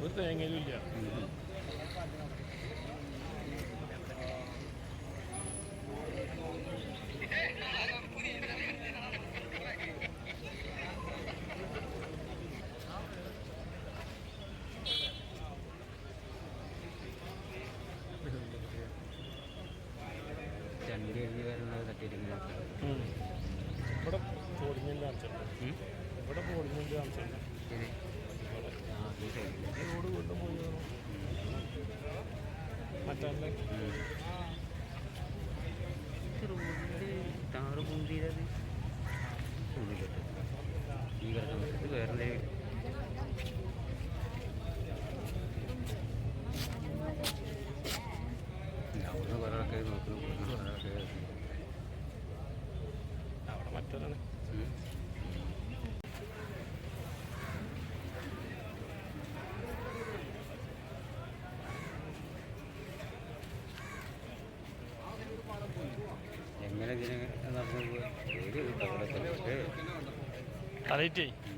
ഒരു തേങ്ങയിലും ഇല്ല രണ്ട് എഴുതി വരണത് തട്ടിയിട്ടിങ്ങനെ റോഡ് വീണ്ടും പോയി മറ്റേ റോഡിൽ താറ് പൊന്തിയത് ഉള്ളിലോട്ട് ഈ കിടക്കുന്നത് വേറെ അവിടുന്ന് കുറേ ആൾക്കാർ നോക്കുന്നു കുറേ ആൾക്കാർ അവിടെ മറ്റേതാണ് ഉം.